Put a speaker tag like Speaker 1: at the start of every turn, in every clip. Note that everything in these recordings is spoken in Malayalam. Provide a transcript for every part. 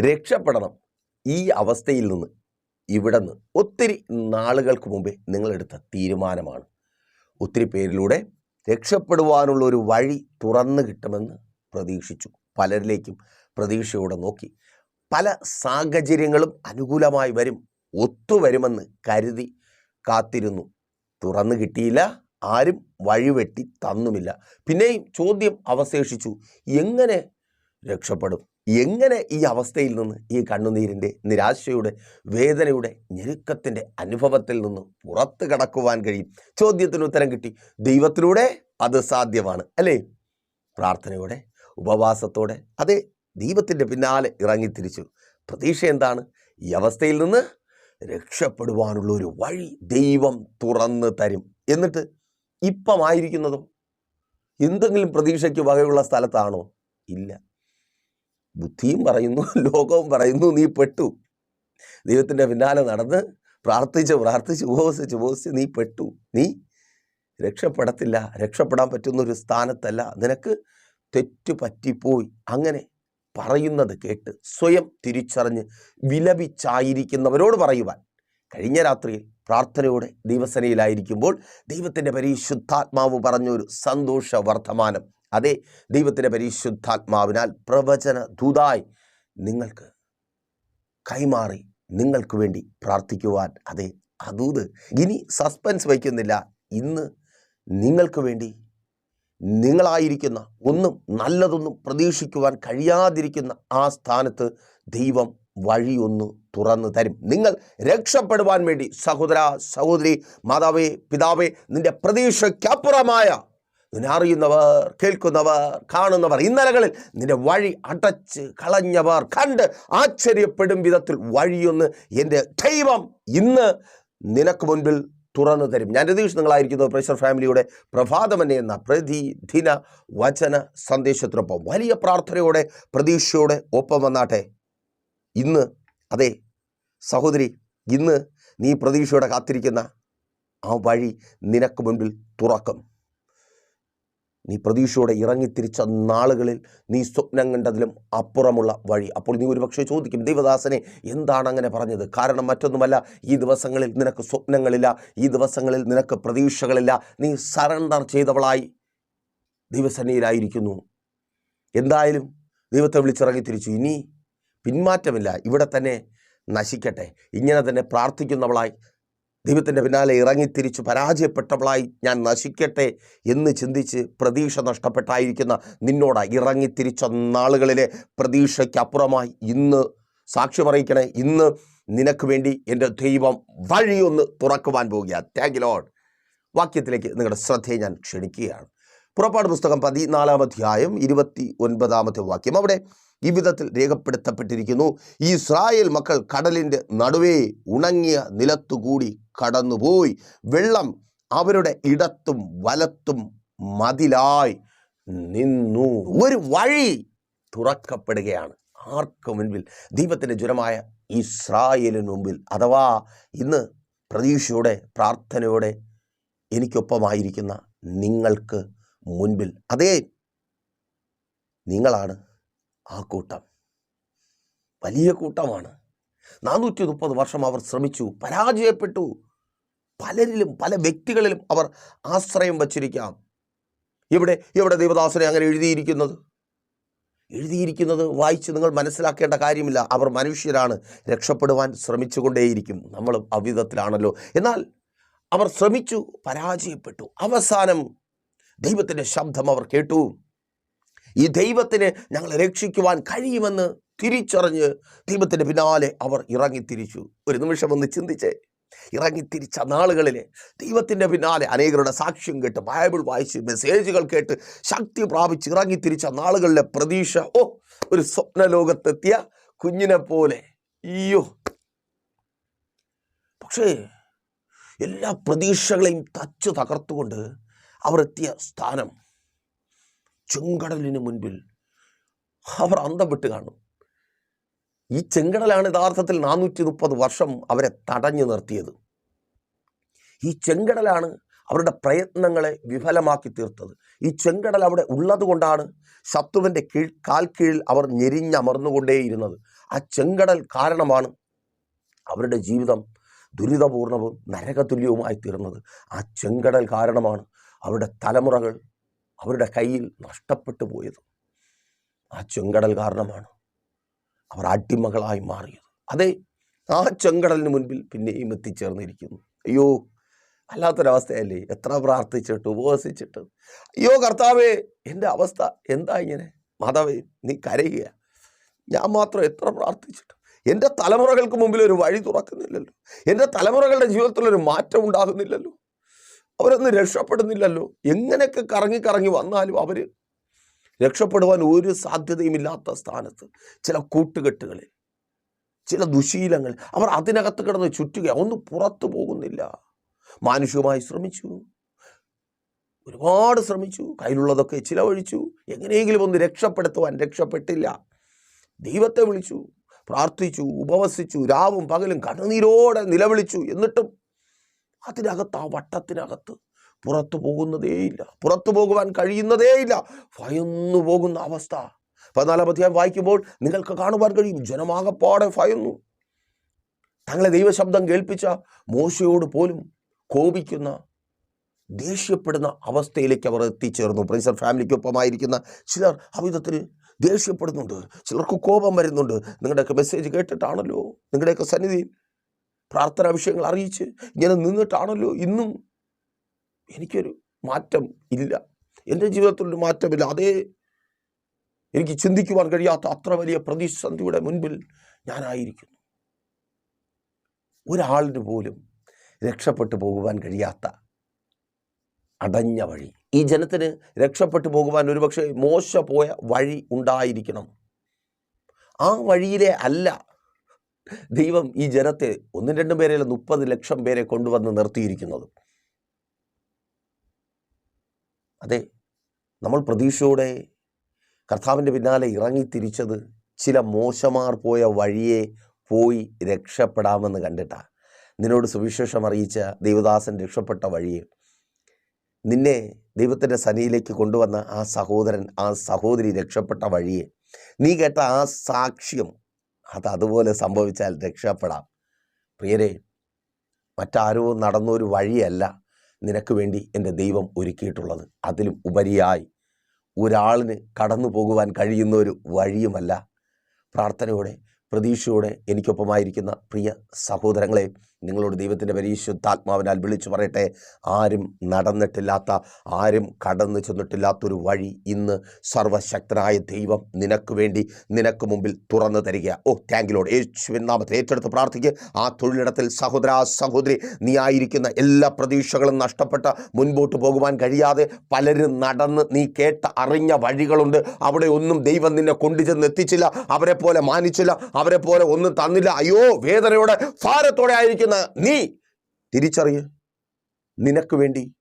Speaker 1: രക്ഷപ്പെടണം. ഈ അവസ്ഥയിൽ നിന്ന് ഇവിടെ നിന്ന് ഒത്തിരി നാളുകൾക്ക് മുമ്പേ നിങ്ങളെടുത്ത തീരുമാനമാണ്. ഒത്തിരി പേരിലൂടെ രക്ഷപ്പെടുവാനുള്ള ഒരു വഴി തുറന്നു കിട്ടുമെന്ന് പ്രതീക്ഷിച്ചു. പലരിലേക്കും പ്രതീക്ഷയോടെ നോക്കി. പല സാഹചര്യങ്ങളും അനുകൂലമായി വരും ഒത്തുവരുമെന്ന് കരുതി കാത്തിരുന്നു. തുറന്നു കിട്ടിയില്ല ആരും വഴിവെട്ടി തന്നുമില്ല. പിന്നെയും ചോദ്യം അവശേഷിച്ചു എങ്ങനെ രക്ഷപ്പെടും? എങ്ങനെ ഈ അവസ്ഥയിൽ നിന്ന് ഈ കണ്ണുനീരിന്റെ നിരാശയുടെ വേദനയുടെ ഞെരുക്കത്തിന്റെ അനുഭവത്തിൽ നിന്ന് പുറത്തു കടക്കുവാൻ കഴിയും? ചോദ്യത്തിന് ഉത്തരം കിട്ടി. ദൈവത്തിലൂടെ അത് സാധ്യമാണ് അല്ലേ? പ്രാർത്ഥനയോടെ ഉപവാസത്തോടെ അതെ ദൈവത്തിന്റെ പിന്നാലെ ഇറങ്ങിത്തിരിച്ചു പ്രതീക്ഷ എന്താണ്? ഈ അവസ്ഥയിൽ നിന്ന് രക്ഷപ്പെടുവാനുള്ള ഒരു വഴി ദൈവം തുറന്ന് തരും. എന്നിട്ട് ഇപ്പമായിരിക്കുന്നതോ എന്തെങ്കിലും പ്രതീക്ഷയ്ക്ക് വകയുള്ള സ്ഥലത്താണോ? ഇല്ല. ബുദ്ധിയും പറയുന്നു ലോകവും പറയുന്നു നീ പെട്ടു. ദൈവത്തിന്റെ പിന്നാലെ നടന്ന് പ്രാർത്ഥിച്ച് പ്രാർത്ഥിച്ച് ഉപവസിച്ച് ഉപവസിച്ച് നീ പെട്ടു. നീ രക്ഷപ്പെടത്തില്ല. രക്ഷപ്പെടാൻ പറ്റുന്ന ഒരു സ്ഥാനത്തല്ല. നിനക്ക് തെറ്റു പറ്റിപ്പോയി. അങ്ങനെ പറയുന്നത് കേട്ട് സ്വയം തിരിച്ചറിഞ്ഞ് വിലപിച്ചായിരിക്കുന്നവരോട് പറയുവാൻ. കഴിഞ്ഞ രാത്രിയിൽ പ്രാർത്ഥനയോടെ ദൈവസനയിലായിരിക്കുമ്പോൾ ദൈവത്തിന്റെ പരിശുദ്ധാത്മാവ് പറഞ്ഞൊരു സന്തോഷ വർത്തമാനം അതെ ദൈവത്തിന്റെ പരിശുദ്ധാത്മാവിനാൽ പ്രവചന ദൂതായി നിങ്ങൾക്ക് കൈമാറി നിങ്ങൾക്ക് വേണ്ടി പ്രാർത്ഥിക്കുവാൻ അതെ അതൂത് ഇനി സസ്പെൻസ് വയ്ക്കുന്നില്ല. ഇന്ന് നിങ്ങൾക്ക് വേണ്ടി നിങ്ങളായിരിക്കുന്ന ഒന്നും നല്ലതൊന്നും പ്രതീക്ഷിക്കുവാൻ കഴിയാതിരിക്കുന്ന ആ സ്ഥാനത്ത് ദൈവം വഴിയൊന്ന് തുറന്നു തരും. നിങ്ങൾ രക്ഷപ്പെടുവാൻ വേണ്ടി സഹോദര സഹോദരി മാതാവേ പിതാവേ നിന്റെ പ്രതീക്ഷയ്ക്കപ്പുറമായ നിന്നെ അറിയുന്നവർ കേൾക്കുന്നവർ കാണുന്നവർ ഇന്നലകളിൽ നിന്റെ വഴി അടച്ച് കളഞ്ഞവർ കണ്ട് ആശ്ചര്യപ്പെടും വിധത്തിൽ വഴിയൊന്ന് എന്റെ ദൈവം ഇന്ന് നിനക്ക് മുൻപിൽ തുറന്നു തരും. ഞാൻ രതീഷ് നിങ്ങളായിരിക്കുന്നത് പ്രഷർ ഫാമിലിയുടെ പ്രഭാതമനെ എന്ന പ്രതിദിന വചന സന്ദേശത്തിനൊപ്പം വലിയ പ്രാർത്ഥനയോടെ പ്രതീക്ഷയോടെ ഒപ്പം വന്നാട്ടെ. ഇന്ന് അതെ സഹോദരി ഇന്ന് നീ പ്രതീക്ഷയോടെ കാത്തിരിക്കുന്ന ആ വഴി നിനക്ക് മുൻപിൽ തുറക്കും. നീ പ്രതീക്ഷയോടെ ഇറങ്ങിത്തിരിച്ച നാളുകളിൽ നീ സ്വപ്നം കണ്ടതിലും അപ്പുറമുള്ള വഴി. അപ്പോൾ നീ ഒരുപക്ഷെ ചോദിക്കും ദൈവദാസനെ എന്താണ് അങ്ങനെ പറഞ്ഞത്? കാരണം മറ്റൊന്നുമല്ല ഈ ദിവസങ്ങളിൽ നിനക്ക് സ്വപ്നങ്ങളില്ല ഈ ദിവസങ്ങളിൽ നിനക്ക് പ്രതീക്ഷകളില്ല. നീ സറണ്ടർ ചെയ്തവളായി ദൈവസന്നിയിലായിരിക്കുന്നു എന്തായാലും ദൈവത്തെ വിളിച്ചിറങ്ങിത്തിരിച്ചു. ഇനി പിന്മാറ്റമില്ല. ഇവിടെ തന്നെ നശിക്കട്ടെ. ഇങ്ങനെ തന്നെ പ്രാർത്ഥിക്കുന്നവളായി ദൈവത്തിന്റെ പിന്നാലെ ഇറങ്ങിത്തിരിച്ച് പരാജയപ്പെട്ടവളായി ഞാൻ നശിക്കട്ടെ എന്ന് ചിന്തിച്ച് പ്രതീക്ഷ നഷ്ടപ്പെട്ടായിരിക്കുന്ന നിന്നോട് ഇറങ്ങിത്തിരിച്ച നാളുകളിലെ പ്രതീക്ഷയ്ക്കപ്പുറമായി ഇന്ന് സാക്ഷ്യമറിയിക്കണേ. ഇന്ന് നിനക്ക് വേണ്ടി എന്റെ ദൈവം വഴിയൊന്ന് തുറക്കുവാൻ പോവുകയാണ് താങ്ക് ലോഡ് വാക്യത്തിലേക്ക് നിങ്ങളുടെ ശ്രദ്ധയെ ഞാൻ ക്ഷണിക്കുകയാണ്. പുറപ്പാട് പുസ്തകം പതിനാലാം അധ്യായം ഇരുപത്തി ഒൻപതാമത്തെ വാക്യം. അവിടെ ഈ വിധത്തിൽ രേഖപ്പെടുത്തപ്പെട്ടിരിക്കുന്നു ഈ ഇസ്രായേൽ മക്കൾ കടലിന്റെ നടുവേ ഉണങ്ങിയ നിലത്തുകൂടി കടന്നുപോയി. വെള്ളം അവരുടെ ഇടത്തും വലത്തും മതിലായി നിന്നു. ഒരു വഴി തുറക്കപ്പെടുകയാണ്. ആർക്ക് മുൻപിൽ? ദൈവത്തിന്റെ ജ്വരമായ ഇസ്രായേലിന് മുമ്പിൽ. അഥവാ ഇന്ന് പ്രതീക്ഷയോടെ പ്രാർത്ഥനയോടെ എനിക്കൊപ്പമായിരിക്കുന്ന നിങ്ങൾക്ക് മുൻപിൽ അതേ നിങ്ങളാണ് ആ കൂട്ടം. വലിയ കൂട്ടമാണ്. നാനൂറ്റി മുപ്പത് വർഷം അവർ ശ്രമിച്ചു പരാജയപ്പെട്ടു. പലരിലും പല വ്യക്തികളിലും അവർ ആശ്രയം വച്ചിരിക്കാം. ഇവിടെ ഇവിടെ ദേവദാസനെ അങ്ങനെ എഴുതിയിരിക്കുന്നത്? എഴുതിയിരിക്കുന്നത് വായിച്ച് നിങ്ങൾ മനസ്സിലാക്കേണ്ട കാര്യമില്ല. അവർ മനുഷ്യരാണ് രക്ഷപ്പെടുവാൻ ശ്രമിച്ചുകൊണ്ടേയിരിക്കും. നമ്മൾ അവിധത്തിലാണല്ലോ. എന്നാൽ അവർ ശ്രമിച്ചു പരാജയപ്പെട്ടു. അവസാനം ദൈവത്തിന്റെ ശബ്ദം അവർ കേട്ടു. ഈ ദൈവത്തിന് ഞങ്ങൾ രക്ഷിക്കുവാൻ കഴിയുമെന്ന് തിരിച്ചറിഞ്ഞ് ദൈവത്തിന്റെ പിന്നാലെ അവർ ഇറങ്ങിത്തിരിച്ചു. ഒരു നിമിഷം ഒന്ന് ചിന്തിച്ചേ. ഇറങ്ങിത്തിരിച്ച നാളുകളിൽ ദൈവത്തിന്റെ പിന്നാലെ അനേകരുടെ സാക്ഷ്യം കേട്ട് ബൈബിൾ വായിച്ച് മെസ്സേജുകൾ കേട്ട് ശക്തി പ്രാപിച്ച് ഇറങ്ങിത്തിരിച്ച നാളുകളിലെ പ്രതീക്ഷ ഓ ഒരു സ്വപ്ന ലോകത്തെത്തിയ കുഞ്ഞിനെ പോലെ അയ്യോ. പക്ഷേ എല്ലാ പ്രതീക്ഷകളെയും തച്ചു തകർത്തുകൊണ്ട് അവർ എത്തിയ സ്ഥാനം ചെങ്കടലിന് മുൻപിൽ അവർ അന്തം വിട്ട് കാണും. ഈ ചെങ്കടലാണ് യഥാർത്ഥത്തിൽ നാനൂറ്റി മുപ്പത് വർഷം അവരെ തടഞ്ഞു നിർത്തിയത്. ഈ ചെങ്കടലാണ് അവരുടെ പ്രയത്നങ്ങളെ വിഫലമാക്കി തീർത്തത്. ഈ ചെങ്കടൽ അവിടെ ഉള്ളത് കൊണ്ടാണ് ശത്രുവിന്റെ കീഴ് കാൽ കീഴിൽ അവർ ഞെരിഞ്ഞമർന്നുകൊണ്ടേയിരുന്നത്. ആ ചെങ്കടൽ കാരണമാണ് അവരുടെ ജീവിതം ദുരിതപൂർണവും നരകതുല്യവുമായി തീർന്നത്. ആ ചെങ്കടൽ കാരണമാണ് അവരുടെ തലമുറകൾ അവരുടെ കയ്യിൽ നഷ്ടപ്പെട്ടു പോയത് ആ ചെങ്കടൽ കാരണമാണ് അവർ അടിമകളായി മാറിയത്. അതെ ആ ചെങ്കടലിന് മുൻപിൽ പിന്നെയും എത്തിച്ചേർന്നിരിക്കുന്നു. അയ്യോ അല്ലാത്തൊരവസ്ഥയല്ലേ? എത്ര പ്രാർത്ഥിച്ചിട്ട് ഉപവസിച്ചിട്ട്. അയ്യോ കർത്താവേ എന്റെ അവസ്ഥ എന്താ ഇങ്ങനെ? മാതാവേ നീ കരയുക. ഞാൻ മാത്രം എത്ര പ്രാർത്ഥിച്ചിട്ട്. എന്റെ തലമുറകൾക്ക് മുമ്പിൽ ഒരു വഴി തുറക്കുന്നില്ലല്ലോ. എന്റെ തലമുറകളുടെ ജീവിതത്തിൽ ഒരു മാറ്റം ഉണ്ടാകുന്നില്ലല്ലോ. അവരൊന്നും രക്ഷപ്പെടുന്നില്ലല്ലോ. എങ്ങനെയൊക്കെ കറങ്ങി കറങ്ങി വന്നാലും അവർ രക്ഷപ്പെടുവാൻ ഒരു സാധ്യതയുമില്ലാത്ത സ്ഥാനത്ത്. ചില കൂട്ടുകെട്ടുകളിൽ ചില ദുശീലങ്ങൾ അവർ അതിനകത്ത് കിടന്ന് ചുറ്റുക ഒന്നും പുറത്തു പോകുന്നില്ല. മാനുഷികമായി ശ്രമിച്ചു. ഒരുപാട് ശ്രമിച്ചു. കയ്യിലുള്ളതൊക്കെ ചിലവഴിച്ചു. എങ്ങനെയെങ്കിലും ഒന്ന് രക്ഷപ്പെടുത്തുവാൻ രക്ഷപ്പെട്ടില്ല. ദൈവത്തെ വിളിച്ചു പ്രാർത്ഥിച്ചു ഉപവസിച്ചു രാവും പകലും കണ്ണുനീരോടെ നിലവിളിച്ചു എന്നിട്ടും അതിനകത്ത് ആ വട്ടത്തിനകത്ത് പുറത്തു പോകുന്നതേയില്ല. പുറത്തു പോകുവാൻ കഴിയുന്നതേയില്ല. ഭയന്നു പോകുന്ന അവസ്ഥ. പതിനാലാം അധ്യായം വായിക്കുമ്പോൾ നിങ്ങൾക്ക് കാണുവാൻ കഴിയും. ജനമാകപ്പാടെ ഭയന്നു. തങ്ങളെ ദൈവശബ്ദം കേൾപ്പിച്ച മോശയോട് പോലും കോപിക്കുന്ന ദേഷ്യപ്പെടുന്ന അവസ്ഥയിലേക്ക് അവർ എത്തിച്ചേർന്നു. പ്രിൻസർ ഫാമിലിക്കൊപ്പമായിരിക്കുന്ന ചിലർ അവിധത്തിൽ ദേഷ്യപ്പെടുന്നുണ്ട്. ചിലർക്ക് കോപം വരുന്നുണ്ട്. നിങ്ങളുടെയൊക്കെ മെസ്സേജ് കേട്ടിട്ടാണല്ലോ. നിങ്ങളുടെയൊക്കെ സന്നിധിയിൽ പ്രാർത്ഥനാ വിഷയങ്ങൾ അറിയിച്ച് ഇങ്ങനെ നിന്നിട്ടാണല്ലോ ഇന്നും എനിക്കൊരു മാറ്റം ഇല്ല. എന്റെ ജീവിതത്തിലൊരു മാറ്റമില്ല. അതേ എനിക്ക് ചിന്തിക്കുവാൻ കഴിയാത്ത അത്ര വലിയ പ്രതിസന്ധിയുടെ മുൻപിൽ ഞാനായിരിക്കുന്നു. ഒരാളിന് പോലും രക്ഷപ്പെട്ടു പോകുവാൻ കഴിയാത്ത അടഞ്ഞ വഴി. ഈ ജനത്തിന് രക്ഷപ്പെട്ടു പോകുവാൻ ഒരുപക്ഷെ മോശ പോയ വഴി ഉണ്ടായിരിക്കണം. ആ വഴിയിലെ അല്ല ദൈവം ഈ ജനത്തെ ഒന്നും രണ്ടും പേരെയല്ല മുപ്പത് ലക്ഷം പേരെ കൊണ്ടുവന്ന് നിർത്തിയിരിക്കുന്നത്. അതെ നമ്മൾ പ്രതീക്ഷയോടെ കർത്താവിന്റെ പിന്നാലെ ഇറങ്ങി തിരിച്ചത് ചില മോശമാർ പോയ വഴിയെ പോയി രക്ഷപ്പെടാമെന്ന് കണ്ടിട്ടാണ് നിന്നോട് സുവിശേഷം അറിയിച്ച ദൈവദാസൻ രക്ഷപ്പെട്ട വഴിയെ. നിന്നെ ദൈവത്തിന്റെ സനിയിലേക്ക് കൊണ്ടുവന്ന ആ സഹോദരൻ ആ സഹോദരി രക്ഷപ്പെട്ട വഴിയെ. നീ കേട്ട ആ സാക്ഷ്യം അത് അതുപോലെ സംഭവിച്ചാൽ രക്ഷപ്പെടാം. പ്രിയരെ മറ്റാരോ നടന്നൊരു വഴിയല്ല നിനക്ക് വേണ്ടി എന്റെ ദൈവം ഒരുക്കിയിട്ടുള്ളത്. അതിലും ഉപരിയായി ഒരാളിന് കടന്നു പോകുവാൻ കഴിയുന്ന ഒരു വഴിയുമല്ല. പ്രാർത്ഥനയോടെ പ്രതീക്ഷയോടെ എനിക്കൊപ്പമായിരിക്കുന്ന പ്രിയ സഹോദരങ്ങളെ നിങ്ങളോട് ദൈവത്തിന്റെ പരിശുദ്ധാത്മാവിനാൽ വിളിച്ചു പറയട്ടെ. ആരും നടന്നിട്ടില്ലാത്ത ആരും കടന്നു ചെന്നിട്ടില്ലാത്തൊരു വഴി ഇന്ന് സർവശക്തനായ ദൈവം നിനക്ക് വേണ്ടി നിനക്ക് മുമ്പിൽ തുറന്നു തരിക ഓ താങ്കിലോട് യേശുവിൻ നാമത്തിൽ ഏറ്റെടുത്ത് പ്രാർത്ഥിക്കുക. ആ തൊഴിലിടത്തിൽ സഹോദര സഹോദരി നീ ആയിരിക്കുന്ന എല്ലാ പ്രതീക്ഷകളും നഷ്ടപ്പെട്ട മുൻപോട്ട് പോകുവാൻ കഴിയാതെ പലരും നടന്ന് നീ കേട്ട അറിഞ്ഞ വഴികളുണ്ട്. അവിടെ ഒന്നും ദൈവം നിന്നെ കൊണ്ടുചെന്ന് എത്തിച്ചില്ല. അവരെ പോലെ മാനിച്ചില്ല. അവരെ പോലെ ഒന്നും തന്നില്ല. അയ്യോ വേദനയോടെ ഭാരത്തോടെ ആയിരിക്കുന്ന നീ തിരിച്ചറിയ. നിനക്ക് വേണ്ടി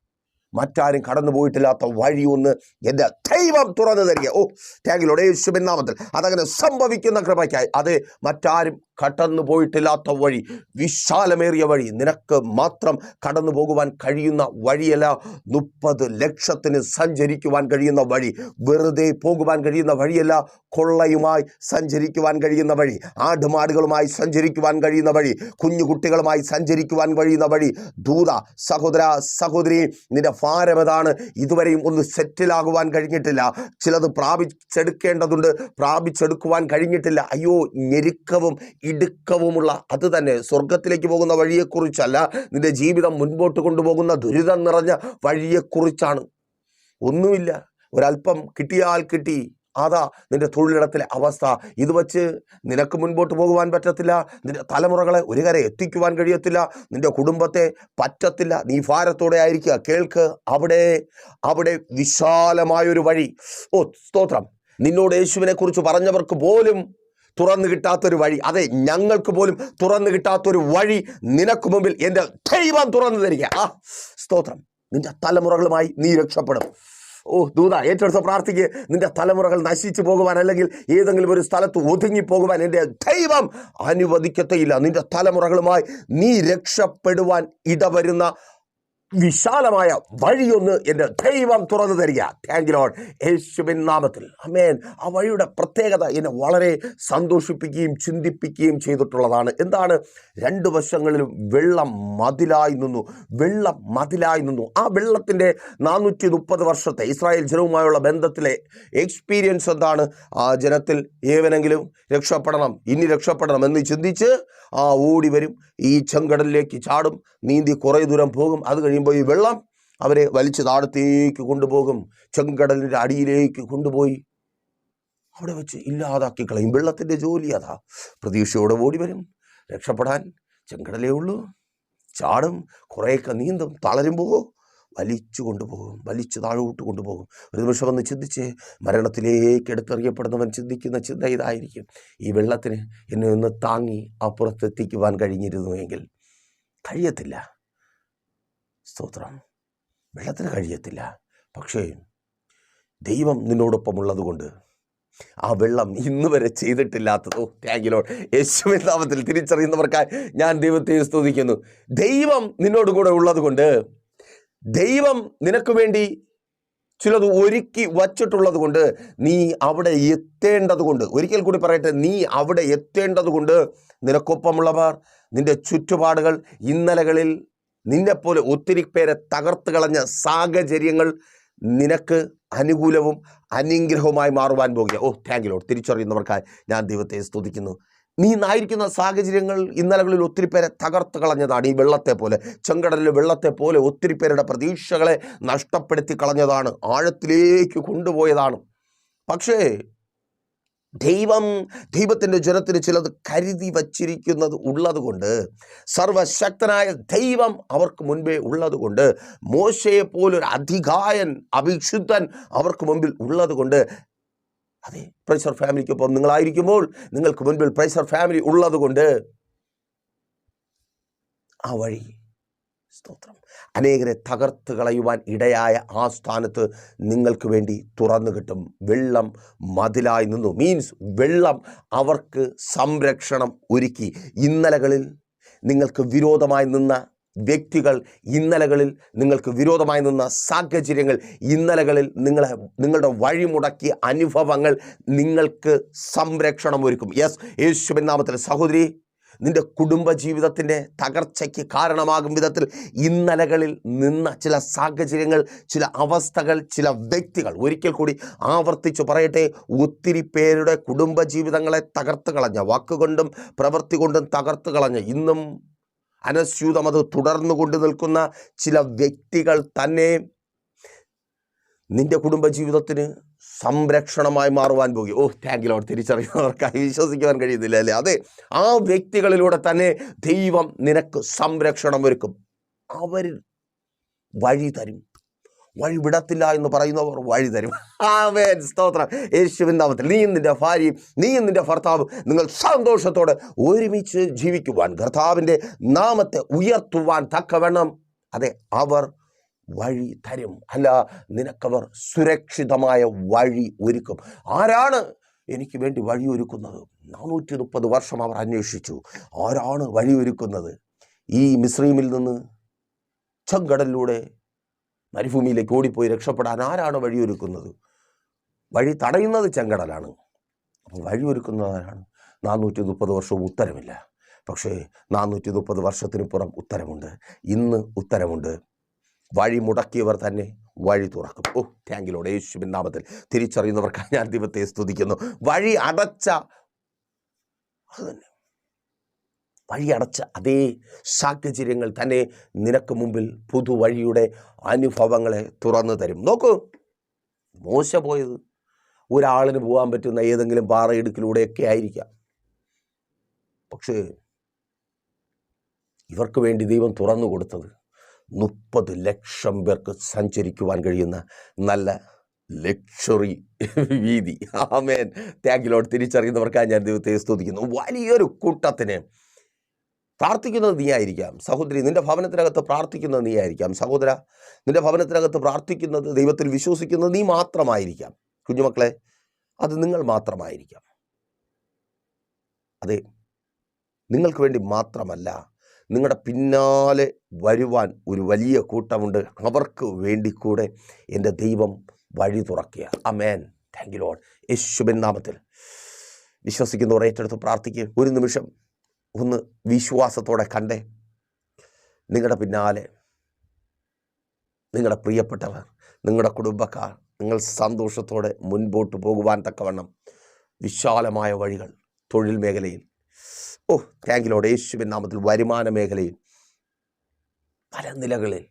Speaker 1: മറ്റാരും കടന്നു പോയിട്ടില്ലാത്ത വഴി ഒന്ന് എന്റെ ദൈവം തുറന്നു തരിക. ഓ ടാങ്കിലൂടെ ശുഭനാമത്തിൽ നാമത്തിൽ. അതങ്ങനെ സംഭവിക്കുന്ന കൃപയ്ക്കായി. അത് മറ്റാരും കടന്നു പോയിട്ടില്ലാത്ത വഴി വിശാലമേറിയ വഴി. നിനക്ക് മാത്രം കടന്നു പോകുവാൻ കഴിയുന്ന വഴിയല്ല മുപ്പത് ലക്ഷത്തിന് സഞ്ചരിക്കുവാൻ കഴിയുന്ന വഴി. വെറുതെ പോകുവാൻ കഴിയുന്ന വഴിയല്ല കൊള്ളയുമായി സഞ്ചരിക്കുവാൻ കഴിയുന്ന വഴി. ആടുമാടുകളുമായി സഞ്ചരിക്കുവാൻ കഴിയുന്ന വഴി. കുഞ്ഞു കുട്ടികളുമായി സഞ്ചരിക്കുവാൻ കഴിയുന്ന വഴി. ദൂത സഹോദര സഹോദരി നിന്റെ ഭാരമതാണ് ഇതുവരെയും ഒന്ന് സെറ്റിലാകുവാൻ കഴിഞ്ഞിട്ടില്ല. ചിലത് പ്രാപിച്ചെടുക്കേണ്ടതുണ്ട് പ്രാപിച്ചെടുക്കുവാൻ കഴിഞ്ഞിട്ടില്ല. അയ്യോ ഞെരുക്കവും ഇടുക്കവുമുള്ള അത് തന്നെ സ്വർഗത്തിലേക്ക് പോകുന്ന വഴിയെക്കുറിച്ചല്ല നിന്റെ ജീവിതം മുൻപോട്ട് കൊണ്ടുപോകുന്ന ദുരിതം നിറഞ്ഞ വഴിയെക്കുറിച്ചാണ്. ഒന്നുമില്ല. ഒരല്പം കിട്ടിയാൽ കിട്ടി. അതാ നിന്റെ തൊഴിലിടത്തിലെ അവസ്ഥ. ഇത് വച്ച് നിനക്ക് മുൻപോട്ട് പോകുവാൻ പറ്റത്തില്ല. നിന്റെ തലമുറകളെ ഒരു കര എത്തിക്കുവാൻ കഴിയത്തില്ല. നിന്റെ കുടുംബത്തെ പറ്റത്തില്ല. നീ ഭാരത്തോടെ ആയിരിക്കുക. കേൾക്ക്. അവിടെ അവിടെ വിശാലമായൊരു വഴി. ഓ സ്തോത്രം. നിന്നോട് യേശുവിനെ കുറിച്ച് പറഞ്ഞവർക്ക് പോലും തുറന്നു കിട്ടാത്തൊരു വഴി. അതെ ഞങ്ങൾക്ക് പോലും തുറന്നു കിട്ടാത്തൊരു വഴി നിനക്ക് മുമ്പിൽ എന്റെ ദൈവം തുറന്നു തരിക. ആ സ്തോത്രം. നിന്റെ തലമുറകളുമായി നീ രക്ഷപ്പെടും. ഓ ദൂത ഏറ്റെടുത്ത് പ്രാർത്ഥിക്ക് നിന്റെ തലമുറകൾ നശിച്ചു പോകുവാൻ അല്ലെങ്കിൽ ഏതെങ്കിലും ഒരു സ്ഥലത്ത് ഒതുങ്ങി പോകുവാൻ എന്റെ ദൈവം അനുവദിക്കത്തേയില്ല. നിന്റെ തലമുറകളുമായി നീ രക്ഷപ്പെടുവാൻ ഇടവരുന്ന വിശാലമായ വഴിയൊന്ന് എന്റെ ദൈവം തുറന്നു തരിക. താങ്ക് ലോഡ് യേശുവിൻ നാമത്തിൽ. അമേൻ ആ വഴിയുടെ പ്രത്യേകത എന്നെ വളരെ സന്തോഷിപ്പിക്കുകയും ചിന്തിപ്പിക്കുകയും ചെയ്തിട്ടുള്ളതാണ്. എന്താണ്? രണ്ട് വശങ്ങളിലും വെള്ളം മതിലായി നിന്നു. വെള്ളം മതിലായി നിന്നു. ആ വെള്ളത്തിന്റെ നാനൂറ്റി മുപ്പത് വർഷത്തെ ഇസ്രായേൽ ജനവുമായുള്ള ബന്ധത്തിലെ എക്സ്പീരിയൻസ് എന്താണ്? ആ ജനത്തിൽ ഏവനെങ്കിലും രക്ഷപ്പെടണം. ഇനി രക്ഷപ്പെടണം എന്ന് ചിന്തിച്ച് ആ ഓടി വരും. ഈ ചെങ്കടലിലേക്ക് ചാടും. നീന്തി കുറേ ദൂരം പോകും. അത് കഴിയുമ്പോൾ ഈ വെള്ളം അവരെ വലിച്ചു താഴത്തേക്ക് കൊണ്ടുപോകും. ചെങ്കടലിന്റെ അടിയിലേക്ക് കൊണ്ടുപോയി അവിടെ വെച്ച് ഇല്ലാതാക്കി കളയും. വെള്ളത്തിന്റെ ജോലി അതാ. പ്രതീക്ഷയോടെ ഓടി വരും. രക്ഷപ്പെടാൻ ചെങ്കടലേ ഉള്ളൂ. ചാടും. കുറേയൊക്കെ നീന്തും. തളരുമ്പോൾ വലിച്ചു കൊണ്ടുപോകും. വലിച്ചു താഴോട്ട് കൊണ്ടുപോകും. ഒരു നിമിഷം ഒന്ന് ചിന്തിച്ച് മരണത്തിലേക്ക് എടുത്തെറിയപ്പെടുന്നവൻ ചിന്തിക്കുന്ന ചിന്ത ഇതായിരിക്കും. ഈ വെള്ളത്തിന് എന്നെ ഒന്ന് താങ്ങി അപ്പുറത്തെത്തിക്കുവാൻ കഴിഞ്ഞിരുന്നു എങ്കിൽ കഴിയത്തില്ല. സ്തോത്രം. വെള്ളത്തിന് കഴിയത്തില്ല. പക്ഷേ ദൈവം നിന്നോടൊപ്പമുള്ളതുകൊണ്ട് കൊണ്ട് ആ വെള്ളം ഇന്ന് വരെ ചെയ്തിട്ടില്ലാത്തതോ താങ്കിലോ യേശുവിൻ നാമത്തിൽ തിരിച്ചറിയുന്നവർക്കായി ഞാൻ ദൈവത്തെ സ്തുതിക്കുന്നു. ദൈവം നിന്നോട് കൂടെ ഉള്ളത് കൊണ്ട് ദൈവം നിനക്ക് വേണ്ടി ചിലത് ഒരുക്കി വച്ചിട്ടുള്ളത് കൊണ്ട് നീ അവിടെ എത്തേണ്ടത് കൊണ്ട് ഒരിക്കൽ കൂടി പറയട്ടെ നീ അവിടെ എത്തേണ്ടത് കൊണ്ട് നിനക്കൊപ്പമുള്ളവർ നിന്റെ ചുറ്റുപാടുകൾ ഇന്നലകളിൽ നിന്നെപ്പോലെ ഒത്തിരി പേരെ തകർത്ത് കളഞ്ഞ സാഹചര്യങ്ങൾ നിനക്ക് അനുകൂലവും അനുഗ്രഹവുമായി മാറുവാൻ പോകുക ഓ താങ്ക് ലോഡ് തിരിച്ചറിയുന്നവർക്കായി ഞാൻ ദൈവത്തെ സ്തുതിക്കുന്നു. നീ നായിരിക്കുന്ന സാഹചര്യങ്ങൾ ഇന്നലകളിൽ ഒത്തിരി പേരെ തകർത്ത് കളഞ്ഞതാണ്. ഈ വെള്ളത്തെ പോലെ ചെങ്കടലിലെ വെള്ളത്തെ പോലെ ഒത്തിരി പേരുടെ പ്രതീക്ഷകളെ നഷ്ടപ്പെടുത്തി കളഞ്ഞതാണ്. ആഴത്തിലേക്ക് കൊണ്ടുപോയതാണ്. പക്ഷേ ദൈവം ദൈവത്തിന്റെ ജനത്തിന് ചിലത് കരുതി വച്ചിരിക്കുന്നത് ഉള്ളതുകൊണ്ട് സർവശക്തനായ ദൈവം അവർക്ക് മുൻപേ ഉള്ളതുകൊണ്ട് മോശയെ പോലൊരു അധികായൻ അഭിക്ഷുദ്ധൻ അവർക്ക് മുമ്പിൽ ഉള്ളതുകൊണ്ട് അതെ പ്രൈസർ ഫാമിലിക്കൊപ്പം നിങ്ങളായിരിക്കുമ്പോൾ നിങ്ങൾക്ക് മുൻപിൽ പ്രൈസർ ഫാമിലി ഉള്ളതുകൊണ്ട് ആ വഴി സ്തോത്രം. അനേകരെ തകർത്ത് കളയുവാൻ ഇടയായ ആ സ്ഥാനത്ത് നിങ്ങൾക്ക് വേണ്ടി തുറന്നു കിട്ടും. വെള്ളം മതിലായി നിന്നു. മീൻസ് വെള്ളം അവർക്ക് സംരക്ഷണം ഒരുക്കി. ഇന്നലകളിൽ നിങ്ങൾക്ക് വിരോധമായി നിന്ന വ്യക്തികൾ ഇന്നലകളിൽ നിങ്ങൾക്ക് വിരോധമായി നിന്ന സാഹചര്യങ്ങൾ ഇന്നലകളിൽ നിങ്ങളെ നിങ്ങളുടെ വഴിമുടക്കിയ അനുഭവങ്ങൾ നിങ്ങൾക്ക് സംരക്ഷണം ഒരുക്കും. യെസ് യേശുവിൻ നാമത്തിൽ സഹോദരി നിന്റെ കുടുംബ ജീവിതത്തിന്റെ തകർച്ചയ്ക്ക് കാരണമാകും വിധത്തിൽ ഇന്നലകളിൽ നിന്ന ചില സാഹചര്യങ്ങൾ ചില അവസ്ഥകൾ ചില വ്യക്തികൾ ഒരിക്കൽ കൂടി ആവർത്തിച്ചു പറയട്ടെ. ഒത്തിരി പേരുടെ കുടുംബ ജീവിതങ്ങളെ തകർത്ത് കളഞ്ഞ വാക്കുകൊണ്ടും പ്രവൃത്തി കൊണ്ടും തകർത്ത് കളഞ്ഞ ഇന്നും അനസ്യൂതം അത് തുടർന്നു കൊണ്ട് നിൽക്കുന്ന ചില വ്യക്തികൾ തന്നെ നിന്റെ കുടുംബജീവിതത്തിന് സംരക്ഷണമായി മാറുവാൻ പോകി ഓ താങ്ക് ലോഡ് തിരിച്ചറിയുന്നവർക്കായി വിശ്വസിക്കുവാൻ കഴിയുന്നില്ല അല്ലേ? അതെ ആ വ്യക്തികളിലൂടെ തന്നെ ദൈവം നിനക്ക് സംരക്ഷണം ഒരുക്കും. അവർ വഴി തരും. വഴി വിടത്തില്ല എന്ന് പറയുന്നവർ വഴി തരും. ആമേൻ. സ്തോത്രം. യേശുവിൻ നാമത്തിൽ. നീ നിന്റെ ഭാര്യയും നീ നിന്റെ ഭർത്താവ് നിങ്ങൾ സന്തോഷത്തോടെ ഒരുമിച്ച് ജീവിക്കുവാൻ കർത്താവിന്റെ നാമത്തെ ഉയർത്തുവാൻ തക്കവണ്ണം അതെ അവർ വഴി തരും. അല്ല നിനക്കവർ സുരക്ഷിതമായ വഴി ഒരുക്കും. ആരാണ് എനിക്ക് വേണ്ടി വഴി ഒരുക്കുന്നത്? നാനൂറ്റി മുപ്പത് വർഷം അവർ അന്വേഷിച്ചു. ആരാണ് വഴി ഒരുക്കുന്നത്? ഈ മിശ്രീമിൽ നിന്ന് ചെങ്കടലിലൂടെ മരുഭൂമിയിലേക്ക് ഓടിപ്പോയി രക്ഷപ്പെടാൻ ആരാണ് വഴി ഒരുക്കുന്നത്? വഴി തടയുന്നത് ചെങ്കടലാണ്. അപ്പോൾ വഴിയൊരുക്കുന്നവരാണ് നാനൂറ്റി മുപ്പത് വർഷവും ഉത്തരമില്ല. പക്ഷേ നാനൂറ്റി മുപ്പത് വർഷത്തിന് പുറം ഉത്തരമുണ്ട്. ഇന്ന് ഉത്തരമുണ്ട്. വഴി മുടക്കിയവർ തന്നെ വഴി തുറക്കും. ഓ താങ്കിലോട് യേശുവിൻ നാമത്തിൽ തിരിച്ചറിയുന്നവർക്കാണ് ഞാൻ ദൈവത്തെ സ്തുതിക്കുന്നു. വഴി അടച്ച വഴി അടച്ച അതേ സാഹചര്യങ്ങൾ തന്നെ നിനക്ക് മുമ്പിൽ പുതുവഴിയുടെ അനുഭവങ്ങളെ തുറന്നു തരും. നോക്കൂ മോശ പോയത്. ഒരാളിന് പോകാൻ പറ്റുന്ന ഏതെങ്കിലും പാറയിടുക്കിലൂടെയൊക്കെ ആയിരിക്കാം. പക്ഷേ ഇവർക്ക് വേണ്ടി ദൈവം തുറന്നു കൊടുത്തത് മുപ്പത് ലക്ഷം പേർക്ക് സഞ്ചരിക്കുവാൻ കഴിയുന്ന നല്ല ലക്ഷറി വീതി. ആമേൻ. ത്യാഗിലോട്ട് തിരിച്ചറിയുന്നവർക്കാണ് ഞാൻ ദൈവത്തെ സ്തുതിക്കുന്നു. വലിയൊരു കൂട്ടത്തിന് പ്രാർത്ഥിക്കുന്നത് നീ ആയിരിക്കാം സഹോദരി നിന്റെ ഭവനത്തിനകത്ത് പ്രാർത്ഥിക്കുന്നത് നീ ആയിരിക്കാം സഹോദര നിന്റെ ഭവനത്തിനകത്ത് പ്രാർത്ഥിക്കുന്നത് ദൈവത്തിൽ വിശ്വസിക്കുന്നത് നീ മാത്രമായിരിക്കാം. കുഞ്ഞുമക്കളെ അത് നിങ്ങൾ മാത്രമായിരിക്കാം. അതെ നിങ്ങൾക്ക് വേണ്ടി മാത്രമല്ല നിങ്ങളുടെ പിന്നാലെ വരുവാൻ ഒരു വലിയ കൂട്ടമുണ്ട്. അവർക്ക് വേണ്ടി കൂടെ എന്റെ ദൈവം വഴി തുറക്കുക അമേൻ താങ്ക് യു ലോഡ് യേശുബൻ നാമത്തിൽ. വിശ്വസിക്കുന്നവർ ഏറ്റെടുത്ത് പ്രാർത്ഥിക്കുക ഒരു നിമിഷം ഒന്ന് വിശ്വാസത്തോടെ കണ്ടേ. നിങ്ങളുടെ പിന്നാലെ നിങ്ങളുടെ പ്രിയപ്പെട്ടവർ നിങ്ങളുടെ കുടുംബക്കാർ നിങ്ങൾ സന്തോഷത്തോടെ മുൻപോട്ട് പോകുവാൻ തക്കവണ്ണം വിശാലമായ വഴികൾ തൊഴിൽ മേഖലയിൽ ഓ താങ്കിലോട് യേശുവിൻ നാമത്തിൽ വരുമാന മേഖലയിൽ പല നിലകളിൽ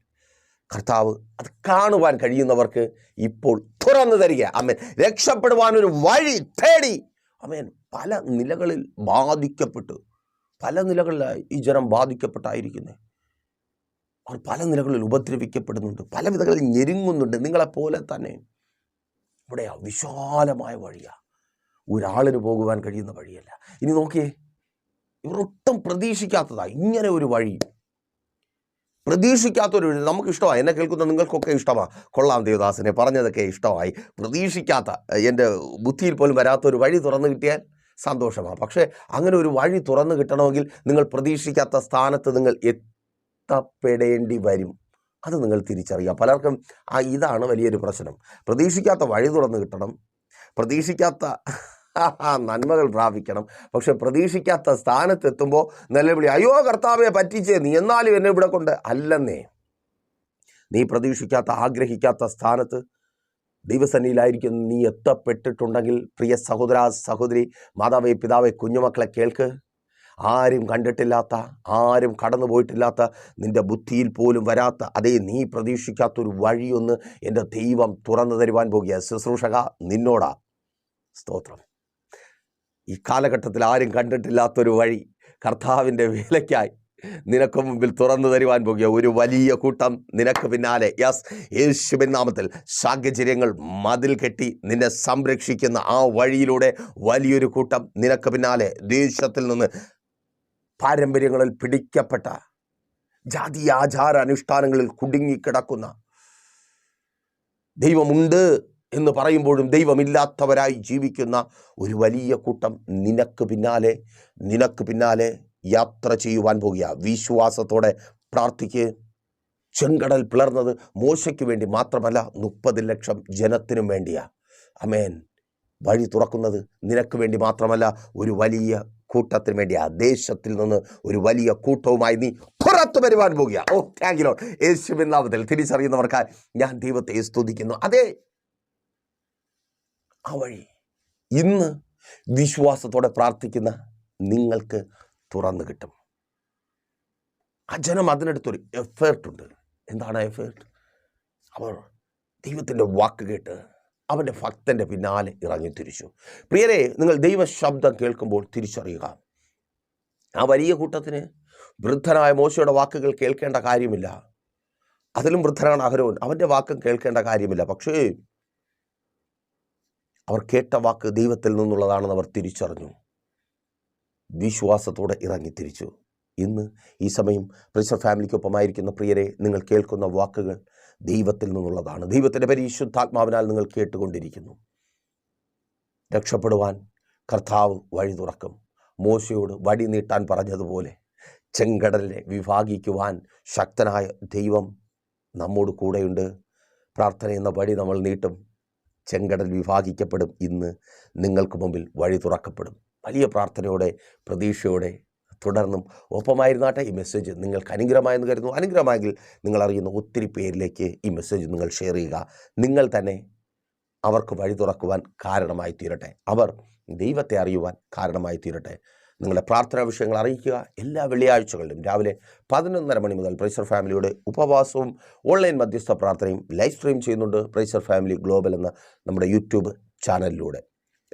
Speaker 1: കർത്താവ് അത് കാണുവാൻ കഴിയുന്നവർക്ക് ഇപ്പോൾ തുറന്നു തരിക. അമ്മേൻ രക്ഷപ്പെടുവാൻ ഒരു വഴി തേടി. അമ്മേൻ പല നിലകളിൽ ബാധിക്കപ്പെട്ടു പല നിലകളിലായി ഈ ജനം ബാധിക്കപ്പെട്ടായിരിക്കുന്നത് അവർ പല നിലകളിൽ ഉപദ്രവിക്കപ്പെടുന്നുണ്ട് പല വിധങ്ങളിൽ ഞെരുങ്ങുന്നുണ്ട്. നിങ്ങളെപ്പോലെ തന്നെ ഇവിടെ വിശാലമായ വഴിയാണ് ഒരാളിന് പോകുവാൻ കഴിയുന്ന വഴിയല്ല. ഇനി നോക്കിയേ ഇവർ ഒട്ടും പ്രതീക്ഷിക്കാത്തതാണ് ഇങ്ങനെ ഒരു വഴി. പ്രതീക്ഷിക്കാത്തൊരു നമുക്ക് ഇഷ്ടമാണ് എന്നെ കേൾക്കുന്ന നിങ്ങൾക്കൊക്കെ ഇഷ്ടമാണ് കൊള്ളാം ദേവദാസിനെ. പറഞ്ഞതൊക്കെ ഇഷ്ടമായി. പ്രതീക്ഷിക്കാത്ത എന്റെ ബുദ്ധിയിൽ പോലും വരാത്തൊരു വഴി തുറന്നു കിട്ടിയാൽ സന്തോഷമാണ് പക്ഷേ അങ്ങനെ ഒരു വഴി തുറന്നു കിട്ടണമെങ്കിൽ നിങ്ങൾ പ്രതീക്ഷിക്കാത്ത സ്ഥാനത്ത് നിങ്ങൾ എത്തപ്പെടേണ്ടി വരും. അത് നിങ്ങൾ തിരിച്ചറിയുക. പലർക്കും ആ ഇതാണ് വലിയൊരു പ്രശ്നം. പ്രതീക്ഷിക്കാത്ത വഴി തുറന്നു കിട്ടണം. പ്രതീക്ഷിക്കാത്ത നന്മകൾ പ്രാപിക്കണം. പക്ഷെ പ്രതീക്ഷിക്കാത്ത സ്ഥാനത്തെത്തുമ്പോൾ നിലവിളി അയ്യോ കർത്താവെ പറ്റിച്ചേ നീ എന്നാലും എന്നെ ഇവിടെ കൊണ്ട് അല്ലെന്നേ. നീ പ്രതീക്ഷിക്കാത്ത ആഗ്രഹിക്കാത്ത സ്ഥാനത്ത് ദൈവസന്നിയിലായിരിക്കും നീ എത്തപ്പെട്ടിട്ടുണ്ടെങ്കിൽ. പ്രിയ സഹോദര സഹോദരി മാതാവേ പിതാവേ കുഞ്ഞുമക്കളെ കേൾക്ക്. ആരും കണ്ടിട്ടില്ലാത്ത ആരും കടന്നു പോയിട്ടില്ലാത്ത നിന്റെ ബുദ്ധിയിൽ പോലും വരാത്ത അതേ നീ പ്രതീക്ഷിക്കാത്തൊരു വഴിയൊന്ന് എന്റെ ദൈവം തുറന്നു തരുവാൻ പോകുക. ശുശ്രൂഷക നിന്നോടാ. സ്തോത്രം. ഈ കാലഘട്ടത്തിൽ ആരും കണ്ടിട്ടില്ലാത്തൊരു വഴി കർത്താവിന്റെ വേലയ്ക്കായി നിനക്ക് മുമ്പിൽ തുറന്നു തരുവാൻ പോകുക. ഒരു വലിയ കൂട്ടം നിനക്ക് പിന്നാലെ. യസ് യേശുവിൻ നാമത്തിൽ സാഹചര്യങ്ങൾ മതിൽ കെട്ടി നിന്നെ സംരക്ഷിക്കുന്ന ആ വഴിയിലൂടെ വലിയൊരു കൂട്ടം നിനക്ക് പിന്നാലെ. ദേശത്തിൽ നിന്ന് പാരമ്പര്യങ്ങളിൽ പിടിക്കപ്പെട്ട ജാതി ആചാര അനുഷ്ഠാനങ്ങളിൽ കുടുങ്ങിക്കിടക്കുന്ന ദൈവമുണ്ട്. എന്ന് പറയുമ്പോഴും ദൈവമില്ലാത്തവരായി ജീവിക്കുന്ന ഒരു വലിയ കൂട്ടം നിനക്ക് പിന്നാലെ നിനക്ക് പിന്നാലെ യാത്ര ചെയ്യുവാൻ പോകുക. വിശ്വാസത്തോടെ പ്രാർത്ഥിക്ക്. ചെങ്കടൽ പിളർന്നത് മോശയ്ക്ക് വേണ്ടി മാത്രമല്ല മുപ്പത് ലക്ഷം ജനത്തിനും വേണ്ടിയാ. അമേൻ വഴി തുറക്കുന്നത് നിനക്ക് വേണ്ടി മാത്രമല്ല ഒരു വലിയ കൂട്ടത്തിന് വേണ്ടിയാ. ദേശത്തിൽ നിന്ന് ഒരു വലിയ കൂട്ടവുമായി നീ പുറത്തു വരുവാൻ പോകുക. ഓ താങ്ക് യു യേശുവിൻ നാമത്തിൽ തിരിച്ചറിയുന്നവർക്കായി ഞാൻ ദൈവത്തെ സ്തുതിക്കുന്നു. അതെ ആ വഴി. ഇന്ന് വിശ്വാസത്തോടെ പ്രാർത്ഥിക്കുന്ന നിങ്ങൾക്ക് തുറന്നു കിട്ടും. ആ ജനം അതിനടുത്തൊരു എഫേർട്ടുണ്ട് എന്താണ് എഫേർട്ട് അവർ ദൈവത്തിന്റെ വാക്ക് കേട്ട് അവന്റെ ഭക്തന്റെ പിന്നാലെ ഇറങ്ങി തിരിച്ചു. പ്രിയരെ നിങ്ങൾ ദൈവ ശബ്ദം കേൾക്കുമ്പോൾ തിരിച്ചറിയുക. ആ വലിയ കൂട്ടത്തിന് വൃദ്ധനായ മോശയുടെ വാക്കുകൾ കേൾക്കേണ്ട കാര്യമില്ല. അതിലും വൃദ്ധനാണ് അഹരോൻ. അവന്റെ വാക്കും കേൾക്കേണ്ട കാര്യമില്ല. പക്ഷേ അവർ കേട്ട വാക്ക് ദൈവത്തിൽ നിന്നുള്ളതാണെന്ന് അവർ തിരിച്ചറിഞ്ഞു. വിശ്വാസത്തോടെ ഇറങ്ങി തിരിച്ചു. ഇന്ന് ഈ സമയം പ്രിസർ ഫാമിലിക്കൊപ്പമായിരിക്കുന്ന പ്രിയരെ നിങ്ങൾ കേൾക്കുന്ന വാക്കുകൾ ദൈവത്തിൽ നിന്നുള്ളതാണ്. ദൈവത്തിന്റെ പരിശുദ്ധാത്മാവിനാൽ നിങ്ങൾ കേട്ടുകൊണ്ടിരിക്കുന്നു. രക്ഷപ്പെടുവാൻ കർത്താവ് വഴി തുറക്കും. മോശയോട് വടി നീട്ടാൻ പറഞ്ഞതുപോലെ ചെങ്കടലിനെ വിഭാഗിക്കുവാൻ ശക്തനായ ദൈവം നമ്മോട് കൂടെയുണ്ട്. പ്രാർത്ഥന എന്ന വഴി നമ്മൾ നീട്ടും. ചെങ്കടൽ വിഭാഗിക്കപ്പെടും ഇന്ന് നിങ്ങൾക്ക് മുമ്പിൽ വഴി തുറക്കപ്പെടും. വലിയ പ്രാർത്ഥനയോടെ പ്രതീക്ഷയോടെ തുടർന്നും ഒപ്പമായിരുന്നാട്ടെ ഈ മെസ്സേജ് നിങ്ങൾക്ക് അനുഗ്രഹമായെന്ന് കരുതുന്നു. അനുഗ്രഹമായെങ്കിൽ നിങ്ങൾ അറിയുന്ന ഒത്തിരി പേരിലേക്ക് ഈ മെസ്സേജ് നിങ്ങൾ ഷെയർ ചെയ്യുക. നിങ്ങൾ തന്നെ അവർക്ക് വഴി തുറക്കുവാൻ കാരണമായി തീരട്ടെ അവർ ദൈവത്തെ അറിയുവാൻ കാരണമായി തീരട്ടെ നിങ്ങളുടെ പ്രാർത്ഥനാ വിഷയങ്ങൾ അറിയിക്കുക എല്ലാ വെള്ളിയാഴ്ചകളിലും രാവിലെ പതിനൊന്നര മണി മുതൽ പ്രൈസർ ഫാമിലിയുടെ ഉപവാസവും ഓൺലൈൻ മധ്യസ്ഥ പ്രാർത്ഥനയും ലൈവ് സ്ട്രീം ചെയ്യുന്നുണ്ട് പ്രൈസർ ഫാമിലി ഗ്ലോബൽ എന്ന നമ്മുടെ യൂട്യൂബ് ചാനലിലൂടെ.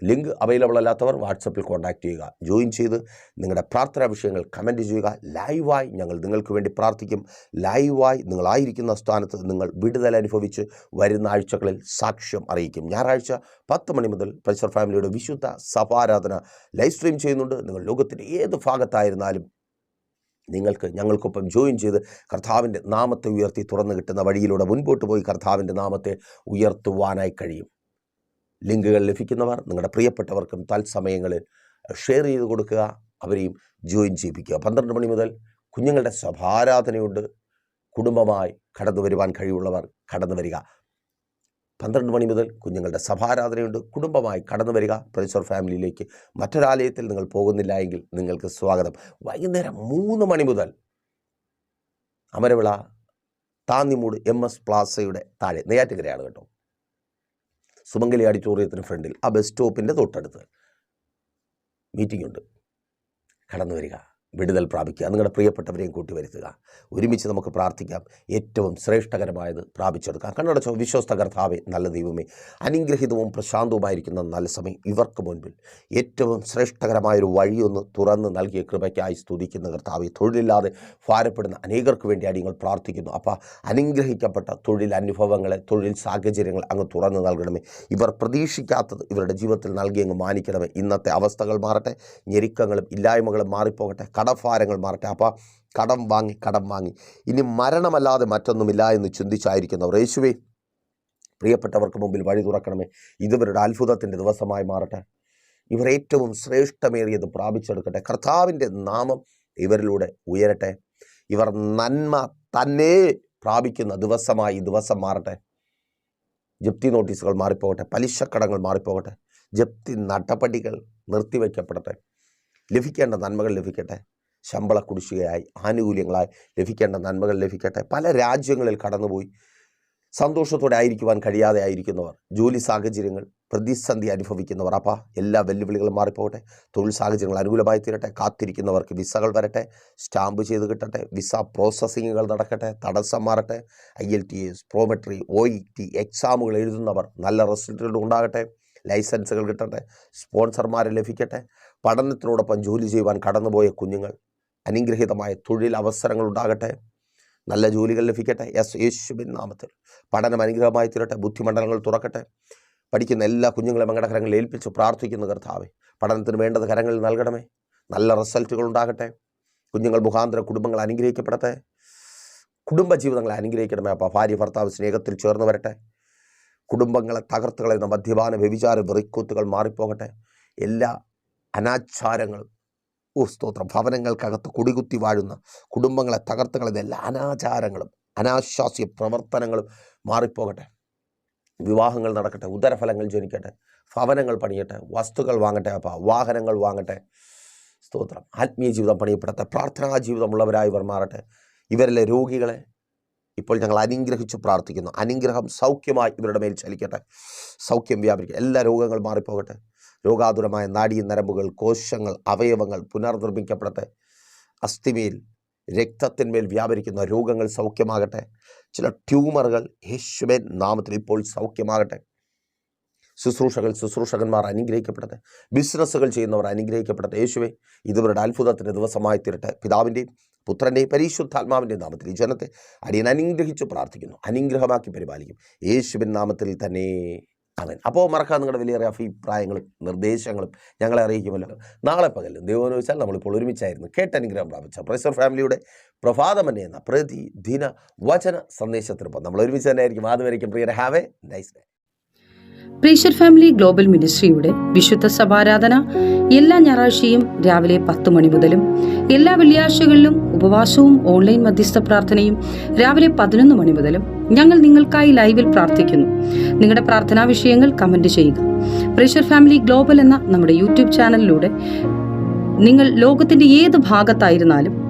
Speaker 1: ലിങ്ക് അവൈലബിൾ അല്ലാത്തവർ വാട്സപ്പിൽ കോൺടാക്റ്റ് ചെയ്യുക. ജോയിൻ ചെയ്ത് നിങ്ങളുടെ പ്രാർത്ഥനാ വിഷയങ്ങൾ കമന്റ് ചെയ്യുക. ലൈവായി ഞങ്ങൾ നിങ്ങൾക്ക് വേണ്ടി പ്രാർത്ഥിക്കും. ലൈവായി നിങ്ങളായിരിക്കുന്ന സ്ഥാനത്ത് നിങ്ങൾ വിടുതൽ അനുഭവിച്ച് വരുന്ന ആഴ്ചകളിൽ സാക്ഷ്യം അറിയിക്കും. ഞായറാഴ്ച പത്ത് മണി മുതൽ പ്രസർ ഫാമിലിയുടെ വിശുദ്ധ സഭാരാധന ലൈവ് സ്ട്രീം ചെയ്യുന്നുണ്ട്. നിങ്ങൾ ലോകത്തിന്റെ ഏത് ഭാഗത്തായിരുന്നാലും നിങ്ങൾക്ക് ഞങ്ങൾക്കൊപ്പം ജോയിൻ ചെയ്ത് കർത്താവിന്റെ നാമത്തെ ഉയർത്തി തുറന്നു കിട്ടുന്ന വഴിയിലൂടെ മുൻപോട്ട് പോയി കർത്താവിന്റെ നാമത്തെ ഉയർത്തുവാനായി കഴിയും. ലിങ്കുകൾ ലഭിക്കുന്നവർ നിങ്ങളുടെ പ്രിയപ്പെട്ടവർക്കും തത്സമയങ്ങളിൽ ഷെയർ ചെയ്ത് കൊടുക്കുക അവരെയും ജോയിൻ ചെയ്യിപ്പിക്കുക. പന്ത്രണ്ട് മണി മുതൽ കുഞ്ഞുങ്ങളുടെ സഭാരാധനയുണ്ട് കുടുംബമായി കടന്നു വരുവാൻ കഴിവുള്ളവർ കടന്നു വരിക. പന്ത്രണ്ട് മണി മുതൽ കുഞ്ഞുങ്ങളുടെ സഭാരാധനയുണ്ട് കുടുംബമായി കടന്നു വരിക. പ്രൊഫസർ ഫാമിലിയിലേക്ക് മറ്റൊരാലയത്തിൽ നിങ്ങൾ പോകുന്നില്ല എങ്കിൽ നിങ്ങൾക്ക് സ്വാഗതം. വൈകുന്നേരം മൂന്ന് മണി മുതൽ അമരവിള താന്നിമൂട് എം എസ് പ്ലാസയുടെ താഴെ നെയ്യാറ്റുകരയാണ് കേട്ടോ. സുമംഗലി ഓഡിറ്റോറിയത്തിന് ഫ്രണ്ടിൽ ആ ബസ് സ്റ്റോപ്പിന്റെ തൊട്ടടുത്ത്. മീറ്റിംഗ് ഉണ്ട്. കടന്നു വരിക വിടുതൽ പ്രാപിക്കുക. നിങ്ങളുടെ പ്രിയപ്പെട്ടവരെയും കൂട്ടി വരുത്തുക. ഒരുമിച്ച് നമുക്ക് പ്രാർത്ഥിക്കാം. ഏറ്റവും ശ്രേഷ്ഠകരമായത് പ്രാപിച്ചെടുക്കാം. കണ്ണടച്ചോ വിശ്വസ്ത കർത്താവെ നല്ല ദൈവമേ അനുഗ്രഹിതവും പ്രശാന്തവുമായിരിക്കുന്ന നല്ല സമയം ഇവർക്ക് മുൻപിൽ. ഏറ്റവും ശ്രേഷ്ഠകരമായൊരു വഴിയൊന്ന് തുറന്ന് നൽകിയ കൃപയ്ക്കായി സ്തുതിക്കുന്ന കർത്താവെ തൊഴിലില്ലാതെ ഭാരപ്പെടുന്ന അനേകർക്ക് വേണ്ടി അടിയങ്ങൾ പ്രാർത്ഥിക്കുന്നു. അപ്പോൾ അനുഗ്രഹിക്കപ്പെട്ട തൊഴിൽ അനുഭവങ്ങളെ തൊഴിൽ സാഹചര്യങ്ങൾ അങ്ങ് തുറന്ന് നൽകണമേ. ഇവർ പ്രതീക്ഷിക്കാത്തത് ഇവരുടെ ജീവിതത്തിൽ നൽകി അങ്ങ് മാനിക്കണമേ. ഇന്നത്തെ അവസ്ഥകൾ മാറട്ടെ ഞെരുക്കങ്ങളും ഇല്ലായ്മകളും മാറിപ്പോകട്ടെ. കടഭാരങ്ങൾ മാറട്ടെ. അപ്പോൾ കടം വാങ്ങി കടം വാങ്ങി. ഇനി മരണമല്ലാതെ മറ്റൊന്നുമില്ല എന്ന് ചിന്തിച്ചായിരിക്കുന്നവർ യേശുവേ പ്രിയപ്പെട്ടവർക്ക് മുമ്പിൽ വഴി തുറക്കണമേ. ഇതുവരുടെ അത്ഭുതത്തിന്റെ ദിവസമായി മാറട്ടെ. ഇവർ ഏറ്റവും ശ്രേഷ്ഠമേറിയത് പ്രാപിച്ചെടുക്കട്ടെ. കർത്താവിന്റെ നാമം ഇവരിലൂടെ ഉയരട്ടെ. ഇവർ നന്മ തന്നെ പ്രാപിക്കുന്ന ദിവസമായി ഈ ദിവസം മാറട്ടെ. ജപ്തി നോട്ടീസുകൾ മാറിപ്പോകട്ടെ. പലിശക്കടങ്ങൾ മാറിപ്പോകട്ടെ. ജപ്തി നടപടികൾ നിർത്തിവെക്കപ്പെടട്ടെ ലഭിക്കേണ്ട നന്മകൾ ലഭിക്കട്ടെ. ശമ്പള കുടിശ്ശികയായി ആനുകൂല്യങ്ങളായി ലഭിക്കേണ്ട നന്മകൾ ലഭിക്കട്ടെ. പല രാജ്യങ്ങളിൽ കടന്നുപോയി സന്തോഷത്തോടെ ആയിരിക്കുവാൻ കഴിയാതെ ആയിരിക്കുന്നവർ ജോലി സാഹചര്യങ്ങൾ പ്രതിസന്ധി അനുഭവിക്കുന്നവർ. അപ്പാ എല്ലാ വെല്ലുവിളികളും മാറിപ്പോകട്ടെ. തൊഴിൽ സാഹചര്യങ്ങൾ അനുകൂലമായി തീരട്ടെ. കാത്തിരിക്കുന്നവർക്ക് വിസകൾ വരട്ടെ. സ്റ്റാമ്പ് ചെയ്ത് കിട്ടട്ടെ. വിസ പ്രോസസ്സിങ്ങുകൾ നടക്കട്ടെ. തടസ്സം മാറട്ടെ. I L T S Prometric O E T എക്സാമുകൾ എഴുതുന്നവർ നല്ല റിസൾട്ടുകൾ ഉണ്ടാകട്ടെ. ലൈസൻസുകൾ കിട്ടട്ടെ. സ്പോൺസർമാരെ ലഭിക്കട്ടെ. പഠനത്തിനോടൊപ്പം ജോലി ചെയ്യുവാൻ കടന്നുപോയ കുഞ്ഞുങ്ങൾ അനുഗ്രഹീതമായ തൊഴിൽ അവസരങ്ങൾ ഉണ്ടാകട്ടെ നല്ല ജോലികൾ ലഭിക്കട്ടെ. യെസ് യേശുബിൻ നാമത്തിൽ. പഠനം അനുഗ്രഹമായി തീരട്ടെ. ബുദ്ധിമണ്ഡലങ്ങൾ തുറക്കട്ടെ. പഠിക്കുന്ന എല്ലാ കുഞ്ഞുങ്ങളെ അങ്ങയുടെ കരങ്ങളിൽ ഏൽപ്പിച്ച് പ്രാർത്ഥിക്കുന്ന കർത്താവെ. പഠനത്തിന് വേണ്ടത് കരങ്ങളിൽ നൽകണമേ. നല്ല റിസൾട്ടുകൾ ഉണ്ടാകട്ടെ. കുഞ്ഞുങ്ങൾ മുഖാന്തര കുടുംബങ്ങൾ അനുഗ്രഹിക്കപ്പെടട്ടെ. കുടുംബ ജീവിതങ്ങളെ അനുഗ്രഹിക്കണമേ അപ്പോൾ ഭാര്യ ഭർത്താവ് സ്നേഹത്തിൽ ചേർന്ന് വരട്ടെ. കുടുംബങ്ങളെ തകർത്തുകളെ മദ്യപാന വ്യഭിചാര വെറിക്കൂത്തുകൾ മാറിപ്പോകട്ടെ. എല്ലാ അനാചാരങ്ങളും ഓ സ്തോത്രം. ഭവനങ്ങൾക്കകത്ത് കുടികുത്തി വാഴുന്ന കുടുംബങ്ങളെ തകർത്ത് കളയുന്ന എല്ലാ അനാചാരങ്ങളും അനാശ്വാസ്യ പ്രവർത്തനങ്ങളും മാറിപ്പോകട്ടെ. വിവാഹങ്ങൾ നടക്കട്ടെ ഉദരഫലങ്ങൾ ജനിക്കട്ടെ ഭവനങ്ങൾ പണിയട്ടെ വസ്തുക്കൾ വാങ്ങട്ടെ അപ്പം വാഹനങ്ങൾ വാങ്ങട്ടെ. സ്തോത്രം. ആത്മീയ ജീവിതം പണിയപ്പെടട്ടെ പ്രാർത്ഥനാ ജീവിതമുള്ളവരായി ഇവർ മാറട്ടെ. ഇവരിലെ രോഗികളെ ഇപ്പോൾ ഞങ്ങൾ അനുഗ്രഹിച്ച് പ്രാർത്ഥിക്കുന്നു. അനുഗ്രഹം സൗഖ്യമായി ഇവരുടെ മേൽ ചലിക്കട്ടെ. സൗഖ്യം വ്യാപരിക്കട്ടെ. എല്ലാ രോഗങ്ങളും മാറിപ്പോകട്ടെ. രോഗാതുരമായ നാഡീ നരമ്പുകൾ കോശങ്ങൾ അവയവങ്ങൾ പുനർനിർമ്മിക്കപ്പെടട്ടെ. അസ്ഥിമേൽ രക്തത്തിന്മേൽ വ്യാപരിക്കുന്ന രോഗങ്ങൾ സൗഖ്യമാകട്ടെ. ചില ട്യൂമറുകൾ യേശുവൻ നാമത്തിൽ ഇപ്പോൾ സൗഖ്യമാകട്ടെ. ശുശ്രൂഷകൾ ശുശ്രൂഷകന്മാർ അനുഗ്രഹിക്കപ്പെടട്ടെ. ബിസിനസ്സുകൾ ചെയ്യുന്നവർ അനുഗ്രഹിക്കപ്പെടട്ടെ. യേശുവെ ഇതുവരുടെ അത്ഭുതത്തിന്റെ ദിവസമായി തീരട്ടെ. പിതാവിന്റെയും പുത്രന്റെയും പരിശുദ്ധാത്മാവിന്റെ നാമത്തിൽ ഈ ജനത്തെ അടിയൻ അനുഗ്രഹിച്ചു പ്രാർത്ഥിക്കുന്നു. അനുഗ്രഹമാക്കി പരിപാലിക്കും. യേശുവിൻ നാമത്തിൽ തന്നെ അവൻ അപ്പോൾ മറക്കാൻ നിങ്ങളുടെ വലിയ അഭിപ്രായങ്ങളും നിർദ്ദേശങ്ങളും ഞങ്ങളെ അറിയിക്കുമല്ലോ. നാളെ പകലും ദൈവം വെച്ചാൽ നമ്മളിപ്പോൾ ഒരുമിച്ചായിരുന്നു. കേട്ടനുഗ്രഹം പ്രാപിച്ച പ്രൊഫസർ ഫാമിലിയുടെ പ്രഭാതമന്നെ എന്ന പ്രതിദിന വചന സന്ദേശത്തിനൊപ്പം നമ്മൾ ഒരുമിച്ച് തന്നെ ആയിരിക്കും ആദ്യമായിരിക്കും പ്രിയരെ. Have a nice day
Speaker 2: pressure family global മിനിസ്ട്രിയുടെ വിശുദ്ധ സഭാരാധന എല്ലാ ഞായറാഴ്ചയും രാവിലെ പത്ത് മണി മുതലും എല്ലാ വെള്ളിയാഴ്ചകളിലും ഉപവാസവും ഓൺലൈൻ മധ്യസ്ഥ പ്രാർത്ഥനയും രാവിലെ പതിനൊന്ന് മണി മുതലും ഞങ്ങൾ നിങ്ങൾക്കായി ലൈവിൽ പ്രാർത്ഥിക്കുന്നു. നിങ്ങളുടെ പ്രാർത്ഥനാ വിഷയങ്ങൾ കമന്റ് ചെയ്യുക. പ്രഷർ ഫാമിലി ഗ്ലോബൽ എന്ന നമ്മുടെ യൂട്യൂബ് ചാനലിലൂടെ നിങ്ങൾ ലോകത്തിന്റെ ഏത് ഭാഗത്തായിരുന്നാലും